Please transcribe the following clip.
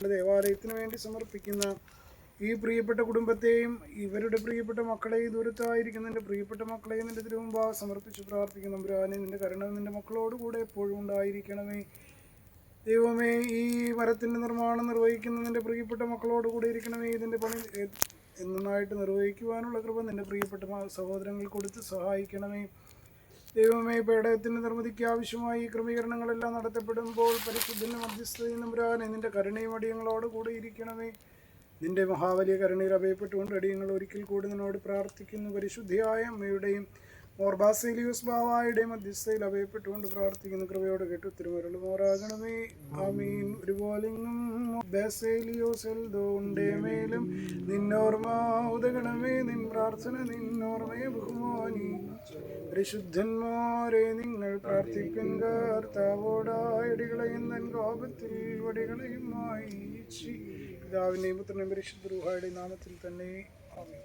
ദേവാലയത്തിന് വേണ്ടി സമർപ്പിക്കുന്ന ഈ പ്രിയപ്പെട്ട കുടുംബത്തെയും ഇവരുടെ പ്രിയപ്പെട്ട മക്കളെയും ദൂരത്തായിരിക്കുന്ന എന്റെ പ്രിയപ്പെട്ട മക്കളെയും നിന്റെ തിരുമുമ്പാ സമർപ്പിച്ച് പ്രാർത്ഥിക്കുന്ന. നമ്പുരാനെ നിന്റെ കരുണ നിന്റെ മക്കളോട് കൂടെ എപ്പോഴും ഉണ്ടായിരിക്കണമേ. ദൈവമേ ഈ മരത്തിന്റെ നിർമ്മാണം നിർവഹിക്കുന്ന നിന്റെ പ്രിയപ്പെട്ട മക്കളോട് കൂടെ ഇരിക്കണമേ. ഇതിന്റെ പണി എന്നായിട്ട് നിർവഹിക്കുവാനുള്ള കൃപ നിന്റെ പ്രിയപ്പെട്ട സഹോദരങ്ങൾ കൊടുത്ത് സഹായിക്കണമേ. ദൈവമേ പേടകത്തിന്റെ നിർമ്മിതിക്ക് ആവശ്യമായി ഈ ക്രമീകരണങ്ങളെല്ലാം നടത്തപ്പെടുമ്പോൾ പരിശുദ്ധന് മധ്യസ്ഥതയും നമ്പുരാനെ നിന്റെ കരുണയും അടിയങ്ങളോട് കൂടിയിരിക്കണമേ നിന്റെ മഹാവലിയ കരുണയിൽ അഭയപ്പെട്ടുകൊണ്ട് അടിയങ്ങൾ ഒരിക്കൽ കൂടി നിന്നോട് പ്രാർത്ഥിക്കുന്നു. പരിശുദ്ധിയായ അമ്മയുടെയും മോർബാസേലിയോസ് ബാവായുടെയും മധ്യസ്ഥയിൽ അഭയപ്പെട്ടുകൊണ്ട് പ്രാർത്ഥിക്കുന്നു. കൃപയോട് കേട്ടു തിരുമരുളുമോറാകണമേ ആമീൻ. ഒരുപോലെങ്ങും ഉണ്ടേ മേലും നിന്നോർമ്മ ഉദകണമേ നിൻ പ്രാർത്ഥന നിന്നോർമയെ ബഹുമാനി. പരിശുദ്ധന്മാരെ നിങ്ങൾ പ്രാർത്ഥിപ്പിൻ കർത്താവോടായടികളെയും തൻ കോപത്തിൽ വടികളെയുമായി പിതാവിന്റെയും പുത്രനെയും പരിശുദ്ധ രൂഹായുടെ നാമത്തിൽ തന്നെ ആമേൻ.